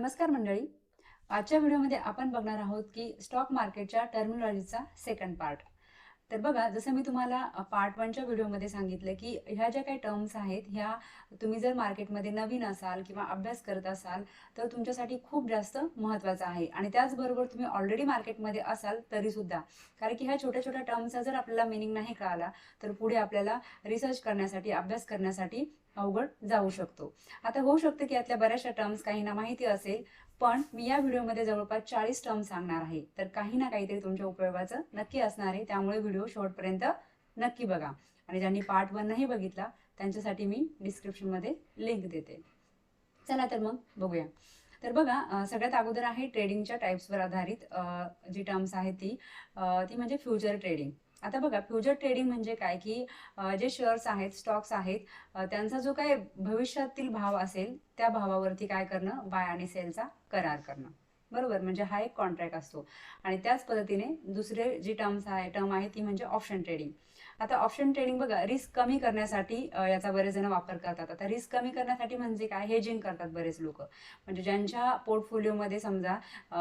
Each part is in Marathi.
नमस्कार मंडळी. आजच्या व्हिडिओमध्ये आपण बघणार आहोत की स्टॉक मार्केटच्या टर्मिनॉलॉजीचा सेकंड पार्ट तर बघा जसं मी तुम्हाला पार्ट वनच्या व्हिडिओमध्ये सांगितलं की ह्या ज्या काही टर्म्स आहेत ह्या तुम्ही जर मार्केटमध्ये नवीन असाल किंवा अभ्यास करत असाल तर तुमच्यासाठी खूप जास्त महत्त्वाचं आहे. आणि त्याचबरोबर तुम्ही ऑलरेडी मार्केटमध्ये असाल तरीसुद्धा. कारण की ह्या छोट्या छोट्या टर्मचा जर आपल्याला मिनिंग नाही कळाला तर पुढे आपल्याला रिसर्च करण्यासाठी अभ्यास करण्यासाठी अवघड जाऊ शकतो. आता होऊ शकतं की यातल्या बऱ्याचशा टर्म्स काहींना माहिती असेल पण मी या व्हिडिओमध्ये जवळपास चाळीस टर्म सांगणार आहे. तर काही ना काहीतरी तुमच्या उपयोगाचं नक्की असणार आहे. त्यामुळे व्हिडिओ शॉर्टपर्यंत नक्की बघा. आणि ज्यांनी पार्ट वन नाही बघितला त्यांच्यासाठी मी डिस्क्रिप्शनमध्ये लिंक देते. चला तर मग बघूया. तर बघा सगळ्यात अगोदर आहे ट्रेडिंगच्या टाईप्सवर आधारित जी टर्म्स आहे ती ती म्हणजे फ्युचर ट्रेडिंग आता बघा फ्युचर ट्रेडिंग म्हणजे काय? की जे शेअर्स आहेत स्टॉक्स आहेत त्यांचा जो काय भविष्यातील भाव असेल त्या भावावरती काय करणं? बाय आणि सेलचा करार करणं. बरोबर? म्हणजे हा एक कॉन्ट्रॅक्ट असतो. आणि त्याच पद्धतीने दुसरे जी टर्म्स आहे टर्म आहे ती म्हणजे ऑप्शन ट्रेडिंग आता ऑप्शन ट्रेडिंग बघा रिस्क कमी करण्यासाठी याचा बरेच जण वापर करतात. आता रिस्क कमी करण्यासाठी म्हणजे काय? हेजिंग करतात बरेच लोक. म्हणजे ज्यांच्या पोर्टफोलिओमध्ये समजा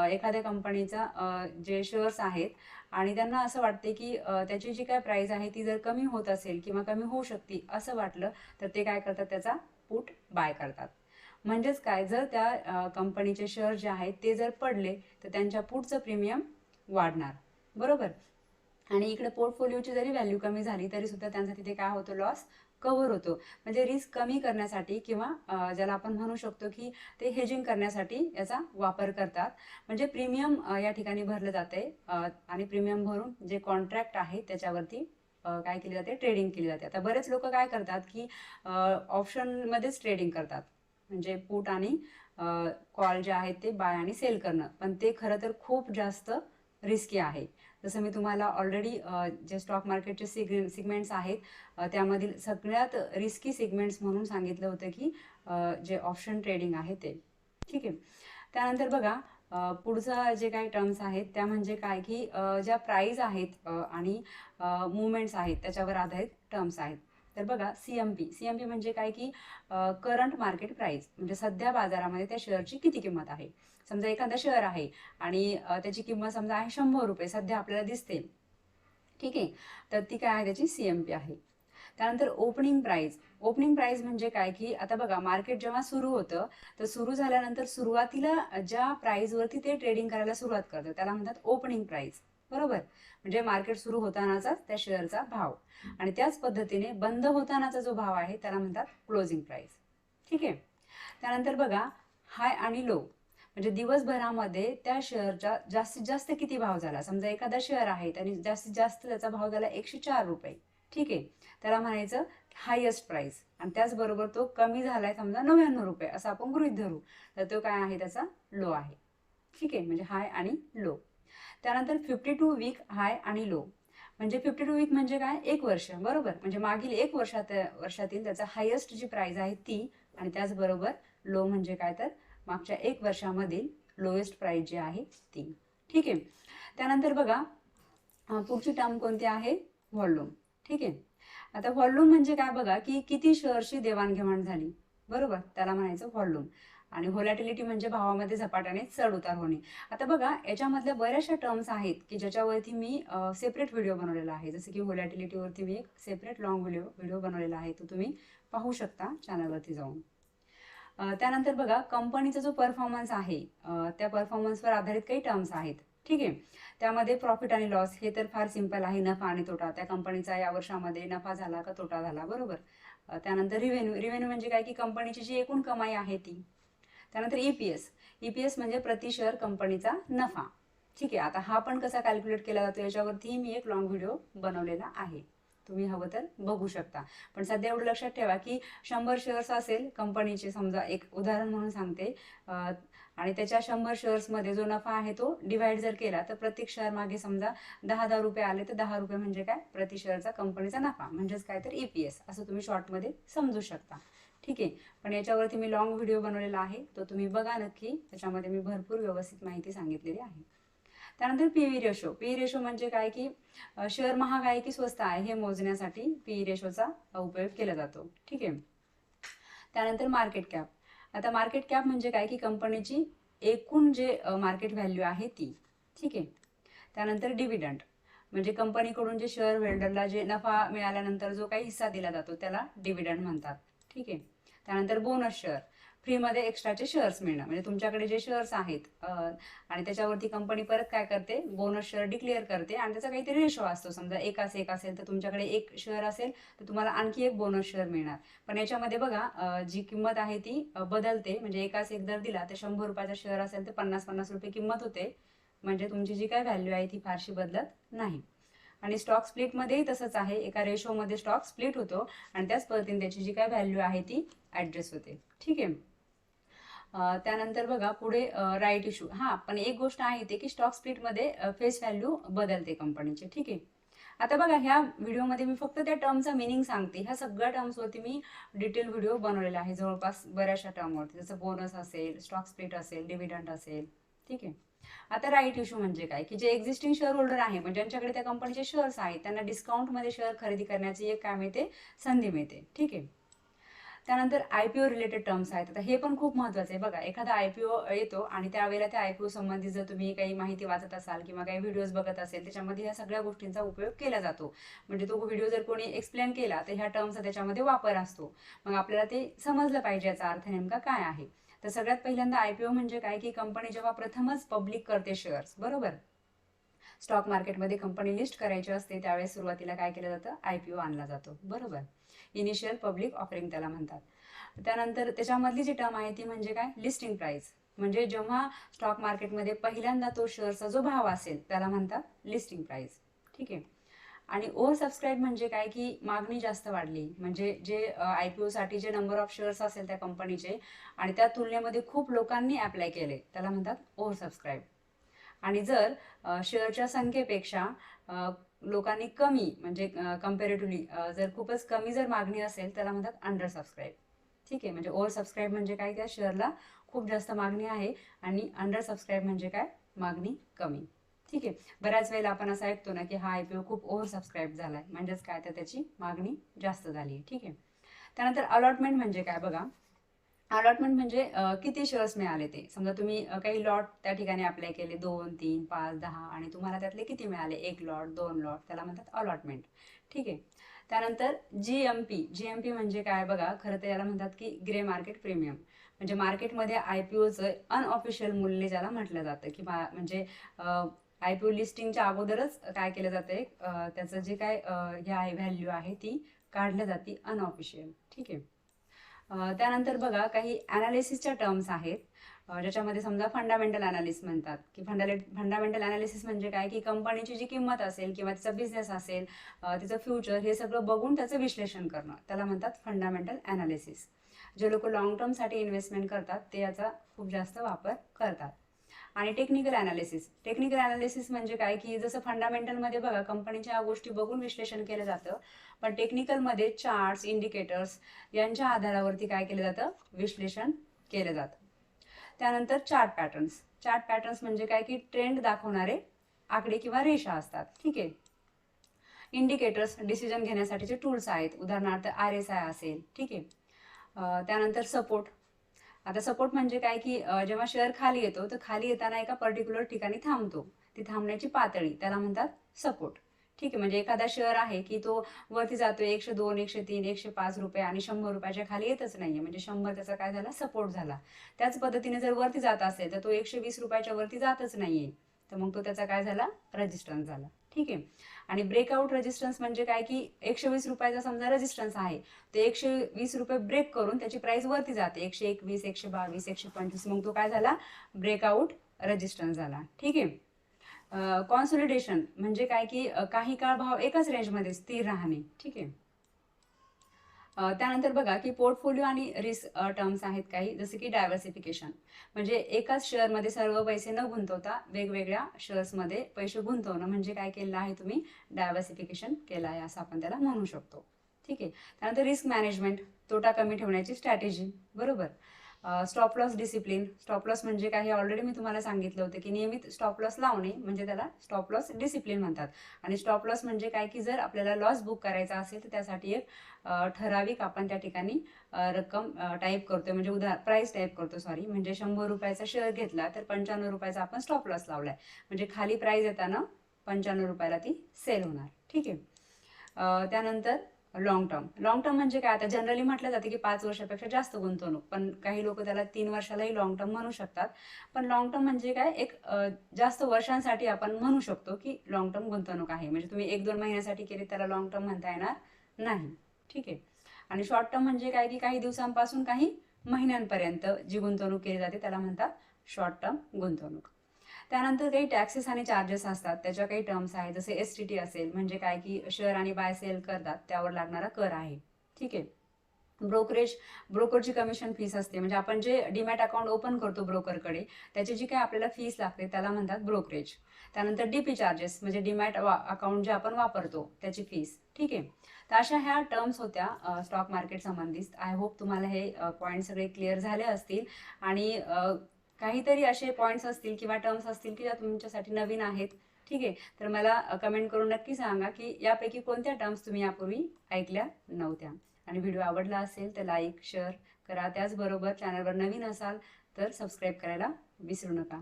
एखाद्या कंपनीचा जे शेअर्स आहेत आणि त्यांना असं वाटते की त्याची जी काय प्राईज आहे ती जर कमी होत असेल किंवा कमी होऊ शकते असं वाटलं तर ते काय करतात त्याचा पुट बाय करतात. म्हणजेच काय जर त्या कंपनीचे शेअर जे आहेत ते जर पडले तर त्यांच्या पुटचं प्रीमियम वाढणार. बरोबर? आणि इकडे पोर्टफोलिओची जरी व्हॅल्यू कमी झाली तरी सुद्धा त्यांचा तिथे काय होतो लॉस कव्हर होतो. म्हणजे रिस्क कमी करण्यासाठी किंवा ज्याला आपण म्हणू शकतो की ते हेजिंग करण्यासाठी याचा वापर करतात. म्हणजे प्रीमियम या ठिकाणी भरलं जाते. आणि प्रीमियम भरून जे कॉन्ट्रॅक्ट आहे त्याच्यावरती काय केली जाते? ट्रेडिंग केली जाते. आता बरेच लोक काय करतात की ऑप्शनमध्येच ट्रेडिंग करतात. म्हणजे पुट आणि कॉल जे आहेत ते बाय आणि सेल करणं. पण ते खरं तर खूप जास्त रिस्की आहे. जसं मी तुम्हाला ऑलरेडी जे स्टॉक मार्केटचे सिग सिगमेंट्स आहेत त्यामधील सगळ्यात रिस्की सिगमेंट्स म्हणून सांगितलं होतं की जे ऑप्शन ट्रेडिंग आहे ते. ठीक आहे? त्यानंतर बघा पुढचा जे काही टर्म्स आहेत त्या म्हणजे काय की ज्या प्राईज आहेत आणि मुवमेंट्स आहेत त्याच्यावर आधारित टर्म्स आहेत. तर बघा सी एम सी एम म्हणजे काय की करंट मार्केट प्राईस म्हणजे सध्या बाजारामध्ये त्या शेअरची किती किंमत आहे? समजा एखादा शेअर आहे आणि त्याची किंमत समजा आहे शंभर रुपये सध्या आपल्याला दिसते. ठीक आहे? तर ती काय आहे? त्याची सी एम आहे. त्यानंतर ओपनिंग प्राईज ओपनिंग प्राईज म्हणजे काय की आता बघा मार्केट जेव्हा सुरू होतं तर सुरू झाल्यानंतर सुरुवातीला ज्या प्राईजवरती ते ट्रेडिंग करायला सुरुवात करतं त्याला म्हणतात ओपनिंग प्राईज बरोबर? म्हणजे मार्केट सुरू होतानाचा त्या शेअरचा भाव. आणि त्याच पद्धतीने बंद होतानाचा जो भाव आहे त्याला म्हणतात क्लोजिंग प्राईस ठीक आहे? त्यानंतर बघा हाय आणि लो म्हणजे दिवसभरामध्ये त्या शेअरचा जास्तीत जास्त किती भाव झाला? समजा एखादा शेअर आहे आणि जास्तीत जास्त त्याचा भाव झाला एकशे चार रुपये. ठीक आहे? त्याला म्हणायचं हायेस्ट प्राईस आणि त्याचबरोबर तो कमी झालाय समजा नव्याण्णव रुपये असं आपण गृहित धरू. तर तो काय आहे? त्याचा लो आहे. ठीक आहे? म्हणजे हाय आणि लो त्यानंतर फिफ्टी टू वीक हाय आणि लो म्हणजे फिफ्टी टू वीक म्हणजे काय? एक वर्ष. बरोबर? म्हणजे मागील एक वर्षात वर्षातील त्याचा हायेस्ट जी प्राइस आहे ती आणि त्याचबरोबर लो म्हणजे काय तर? मागच्या एक वर्षामधील लोएस्ट प्राइस जी आहे ती. ठीक आहे? त्यानंतर बघा पुढची टर्म कोणती आहे? व्हॉल्यूम ठीक आहे? आता व्हॉल्यूम म्हणजे काय बघा की किती शेअरची देवाणघेवाण झाली. बरोबर? त्याला म्हणायचं व्हॉल्यूम आणि व्होलॅटिलिटी म्हणजे भावामध्ये झपाट्याने चढ उतार होणे. आता बघा याच्यामधल्या बऱ्याचशा टर्म्स आहेत की ज्याच्यावरती मी सेपरेट व्हिडिओ बनवलेला आहे. जसं की व्होलॅटिलिटीवरती मी एक सेपरेट लॉंग व्हिडिओ व्हिडिओ बनवलेला आहे. तो तुम्ही पाहू शकता चॅनलवरती जाऊन. त्यानंतर बघा कंपनीचा जो परफॉर्मन्स आहे त्या परफॉर्मन्सवर आधारित काही टर्म्स आहेत. ठीक आहे? त्यामध्ये प्रॉफिट आणि लॉस हे तर फार सिंपल आहे. नफा आणि तोटा. त्या कंपनीचा या वर्षामध्ये नफा झाला का तोटा झाला. बरोबर? त्यानंतर रिव्हेन्यू रिव्हेन्यू म्हणजे काय? की कंपनीची जी एकूण कमाई आहे ती. त्यानंतर E P S E P S म्हणजे प्रति शेअर कंपनीचा नफा. ठीक आहे आता हा पण कसा कॅल्क्युलेट केला जातो याच्यावरती मी एक लॉंग व्हिडिओ बनवलेला आहे. तुम्ही हवं तर बघू शकता. पण सध्या एवढं लक्षात ठेवा की शंभर शेअर्स असेल कंपनीचे समजा एक उदाहरण म्हणून सांगते. आणि त्याच्या शंभर शेअर्समध्ये जो नफा आहे तो डिवाइड जर केला तर प्रत्येक शेअर मागे समजा दहा दहा रुपये आले तर दहा रुपये म्हणजे काय? प्रति शेअरचा कंपनीचा नफा. म्हणजेच काय तर ई पी एस असं तुम्ही शॉर्टमध्ये समजू शकता. ठीक आहे. पण याच्यावरती मी लॉंग व्हिडिओ बनवलेला आहे. तो तुम्ही बघा नक्की. त्याच्यामध्ये मी भरपूर व्यवस्थित माहिती सांगितलेली आहे. त्यानंतर P V ratio. P ratio म्हणजे काय की शेअर महाग आहे की स्वस्त आहे हे मोजण्यासाठी पी रेशोचा उपयोग केला जातो. ठीक आहे. त्यानंतर मार्केट कॅप आता मार्केट कॅप म्हणजे काय की कंपनीची एकूण जे मार्केट व्हॅल्यू आहे ती. ठीक आहे. त्यानंतर डिव्हिडंड म्हणजे कंपनीकडून जे शेअर होल्डरला जे नफा मिळाल्यानंतर जो काही हिस्सा दिला जातो त्याला डिव्हिडंड म्हणतात. ठीक? आहे त्यानंतर बोनस शेअर फ्रीमध्ये एक्स्ट्राचे शेअर्स मिळणं. म्हणजे तुमच्याकडे जे शेअर्स आहेत आणि त्याच्यावरती कंपनी परत काय करते? बोनस शेअर डिक्लेअर करते आणि त्याचा काहीतरी रेशो असतो. समजा एकाच एक असेल तर तुमच्याकडे एक शेअर असेल तर तुम्हाला आणखी एक बोनस शेअर मिळणार. पण याच्यामध्ये बघा जी किंमत आहे ती बदलते. म्हणजे एकाच एक दर दिला तर शंभर रुपयाचा शेअर असेल तर पन्नास पन्नास रुपये किंमत होते. म्हणजे तुमची जी काय व्हॅल्यू आहे ती फारशी बदलत नाही. आणि स्टॉक स्प्लिटमध्येही तसंच आहे. एका रेशोमध्ये स्टॉक स्प्लिट होतो आणि त्याच पद्धतीने त्याची जी काय व्हॅल्यू आहे ती ऍडजस्ट होते. ठीक आहे? त्यानंतर बघा पुढे राईट इश्यू हा पण एक गोष्ट आहे ते की स्टॉक स्प्लिटमध्ये फेस व्हॅल्यू बदलते कंपनीचे ठीक आहे? आता बघा ह्या व्हिडिओमध्ये मी फक्त त्या टर्मचा मिनिंग सांगते. ह्या सगळ्या टर्म्सवरती मी डिटेल व्हिडिओ बनवलेला आहे. जवळपास बऱ्याचशा टर्मवरती जसं बोनस असेल स्टॉक स्प्लिट असेल डिव्हिडंड असेल. ठीक आहे. आता राईट इश्यू म्हणजे काय? की जे एक्झिस्टिंग शेअर होल्डर आहे म्हणजे ज्यांच्याकडे त्या कंपनीचे शेअर्स आहेत त्यांना डिस्काउंटमध्ये शेअर खरेदी करण्याची एक काय मिळते? संधी मिळते. ठीक आहे. त्यानंतर I P O related terms आहेत. आता हे पण खूप महत्त्वाचं आहे. बघा एखादा आय पी ओ येतो आणि त्यावेळेला त्या आय पी ओ संबंधित जर तुम्ही काही माहिती वाचत असाल किंवा काही व्हिडिओज बघत असेल त्याच्यामध्ये ह्या सगळ्या गोष्टींचा उपयोग केला जातो. म्हणजे तो व्हिडिओ जर कोणी एक्सप्लेन केला तर ह्या टर्म्सचा त्याच्यामध्ये वापर असतो. मग आपल्याला ते समजलं पाहिजे याचा अर्थ नेमका काय आहे? तर सगळ्यात पहिल्यांदा आय पी ओ म्हणजे काय? की कंपनी जेव्हा प्रथमच पब्लिक करते शेअर्स बरोबर? स्टॉक मार्केटमध्ये कंपनी लिस्ट करायची असते त्यावेळेस सुरुवातीला काय केलं जातं? आय पी ओ आणला जातो बरोबर? इनिशियल पब्लिक ऑफरिंग त्याला म्हणतात. त्यानंतर त्याच्यामधली जी टर्म आहे ती म्हणजे काय? लिस्टिंग प्राइस म्हणजे जेव्हा स्टॉक मार्केटमध्ये पहिल्यांदा तो शेअरचा जो भाव असेल त्याला म्हणतात लिस्टिंग प्राइस ठीक आहे? आणि ओव्हर सबस्क्राईब म्हणजे काय? की मागणी जास्त वाढली. म्हणजे जे आय पी ओसाठी जे नंबर ऑफ शेअर्स असेल त्या कंपनीचे आणि त्या तुलनेमध्ये खूप लोकांनी अप्लाय केले. त्याला म्हणतात ओव्हर सबस्क्राईब आणि जर शेअरच्या संख्येपेक्षा लोकांनी कमी म्हणजे कम्पेरेटिव्हली जर खूपच कमी जर मागणी असेल त्याला म्हणतात अंडर सबस्क्राईब ठीक आहे? म्हणजे ओव्हर सबस्क्राईब म्हणजे काय? त्या शेअरला खूप जास्त मागणी आहे आणि अंडर सबस्क्राईब म्हणजे काय? मागणी कमी. ठीक आहे. बऱ्याच वेळेला आपण असं ऐकतो ना की हा आय पी ओ खूप ओव्हर सबस्क्राईब झाला आहे म्हणजेच काय? तर त्याची मागणी जास्त झाली आहे. ठीक आहे. त्यानंतर अलॉटमेंट म्हणजे काय बघा? अलॉटमेंट म्हणजे किती शेअर्स मिळाले ते? समजा तुम्ही काही लॉट त्या ठिकाणी अप्लाय केले दोन तीन पाच दहा आणि तुम्हाला त्यातले किती मिळाले? एक लॉट दोन लॉट त्याला म्हणतात अलॉटमेंट ठीक आहे. त्यानंतर G M P G M P म्हणजे काय बघा? खरं तर याला म्हणतात की ग्रे मार्केट प्रीमियम. म्हणजे मार्केटमध्ये आय पी ओचं अनऑफिशियल मूल्य ज्याला म्हटलं जातं की मा- म्हणजे आयपीओ लिस्टिंगच्या अगोदरच काय केलं जाते त्याचं जे काय ह्या हे आहे व्हॅल्यू आहे ती काढल्या जाते अनऑफिशियल ठीक आहे. त्यानंतर बघा काही अनालिसिसच्या टर्म्स आहेत ज्याच्यामध्ये समजा फंडामेंटल अनालिसिस म्हणतात की फंडाले फंडामेंटल अनालिसिस म्हणजे काय? की कंपनीची जी किंमत असेल किंवा तिचा बिझनेस असेल तिचं फ्युचर हे सगळं बघून त्याचं विश्लेषण करणं. त्याला म्हणतात फंडामेंटल अनालिसिस जे लोक लॉंग टर्मसाठी इन्व्हेस्टमेंट करतात ते याचा खूप जास्त वापर करतात. आणि टेक्निकल अनालिसिस टेक्निकल अनालिसिस म्हणजे काय? की जसं फंडामेंटलमध्ये बघा कंपनीच्या या गोष्टी बघून विश्लेषण केलं जातं. पण टेक्निकलमध्ये चार्ट्स इंडिकेटर्स यांच्या आधारावरती काय केलं जातं? विश्लेषण केलं जातं. त्यानंतर चार्ट पॅटर्न्स चार्ट पॅटर्न्स म्हणजे काय? की ट्रेंड दाखवणारे आकडे किंवा रेषा असतात. ठीक आहे? इंडिकेटर्स डिसिजन घेण्यासाठीचे टूल्स आहेत. उदाहरणार्थ आर एस आय असेल. ठीक आहे? त्यानंतर सपोर्ट आता सपोर्ट म्हणजे काय की जेव्हा शेअर खाली येतो तर खाली येताना एका पर्टिक्युलर ठिकाणी थांबतो. ती थांबण्याची पातळी त्याला म्हणतात सपोर्ट ठीक आहे म्हणजे एखादा शेअर आहे की तो वरती जातो एकशे दोन एकशे तीन एकशे पाच रुपये आणि शंभर रुपयाच्या खाली येतच नाहीये. म्हणजे शंभर त्याचा काय झाला? सपोर्ट झाला. त्याच पद्धतीने जर वरती जात असेल तर तो एकशे वीस रुपयाच्या वरती जातच नाहीये. तर मग तो त्याचा काय झाला? रजिस्टन्स झाला. ठीक आहे. आणि ब्रेकआउट रेजिस्टन्स म्हणजे काय की एकशे वीस रुपयाचा समजा रेजिस्टन्स आहे ते एकशे वीस रुपये ब्रेक करून त्याची प्राइस वरती जाते. एकशे एकवीस एकशे बावीस एकशे पंचवीस मग तो काय झाला? ब्रेकआउट रेजिस्टन्स झाला. ठीक आहे? कॉन्सोलिडेशन म्हणजे काय की काही काळ भाव एकाच रेंजमध्ये स्थिर राहणे. ठीक आहे? त्यानंतर बघा की पोर्टफोलिओ आणि रिस्क टर्म्स आहेत काही जसे की डायव्हर्सिफिकेशन. म्हणजे एकाच शेअरमध्ये सर्व पैसे न गुंतवता वेगवेगळ्या शेअर्समध्ये पैसे गुंतवणं म्हणजे काय केलं आहे तुम्ही? डायव्हर्सिफिकेशन केलं आहे असं आपण त्याला म्हणू शकतो. ठीक आहे. त्यानंतर रिस्क मॅनेजमेंट तोटा कमी ठेवण्याची स्ट्रॅटेजी. बरोबर? Stop loss discipline stop loss म्हणजे काय हे ऑलरेडी मी तुम्हाला सांगितलं होतं की नियमित स्टॉप लॉस लावणे म्हणजे त्याला स्टॉप लॉस डिसिप्लिन म्हणतात. आणि स्टॉप लॉस म्हणजे काय की जर आपल्याला लॉस बुक करायचा असेल तर त्यासाठी एक ठराविक आपण त्या ठिकाणी रक्कम टाईप करतोय. म्हणजे उदा प्राईस टाईप करतो सॉरी म्हणजे शंभर रुपयाचा शेअर घेतला तर पंच्याण्णव रुपयाचा आपण स्टॉप लॉस लावलाय. म्हणजे खाली प्राईस येताना पंच्याण्णव रुपयाला ती सेल होणार. ठीक आहे? त्यानंतर लॉंग टर्म लॉंग टर्म म्हणजे काय? आता जनरली म्हटलं जातं की पाच वर्षापेक्षा जास्त गुंतवणूक. पण काही लोक त्याला तीन वर्षालाही लॉंग टर्म म्हणू शकतात. पण लॉंग टर्म म्हणजे काय? एक जास्त वर्षांसाठी आपण म्हणू शकतो की लॉंग टर्म गुंतवणूक आहे. म्हणजे तुम्ही एक दोन महिन्यासाठी केली त्याला लॉंग टर्म म्हणता येणार नाही. ठीक आहे? आणि शॉर्ट टर्म म्हणजे काय? की काही दिवसांपासून काही महिन्यांपर्यंत जी गुंतवणूक केली जाते त्याला म्हणतात शॉर्ट टर्म गुंतवणूक. त्यानंतर काही टॅक्सेस आणि चार्जेस असतात. त्याच्या काही टर्म्स आहेत. जसे एस टी टी असेल म्हणजे काय की शेअर आणि बाय सेल करतात त्यावर लागणारा कर आहे. ठीक आहे? ब्रोकरेज ब्रोकरची कमिशन फीस असते. म्हणजे आपण जे डीमॅट अकाउंट ओपन करतो ब्रोकरकडे त्याची जी काही आपल्याला फीस लागते त्याला म्हणतात ब्रोकरेज त्यानंतर डीपी चार्जेस म्हणजे डीमॅट अकाउंट जे आपण वापरतो त्याची फीस ठीक आहे? तर अशा ह्या टर्म्स होत्या स्टॉक मार्केट संबंधित. आय होप तुम्हाला हे पॉईंट सगळे क्लिअर झाले असतील. आणि काहीतरी असे पॉईंट्स असतील किंवा टर्म्स असतील की ज्या तुमच्यासाठी नवीन आहेत. ठीक आहे? तर मला कमेंट करून नक्की सांगा की यापैकी कोणत्या टर्म्स तुम्ही यापूर्वी ऐकल्या नव्हत्या. आणि व्हिडिओ आवडला असेल तर लाईक शेअर करा. त्याचबरोबर चॅनलवर नवीन असाल तर सबस्क्राईब करायला विसरू नका.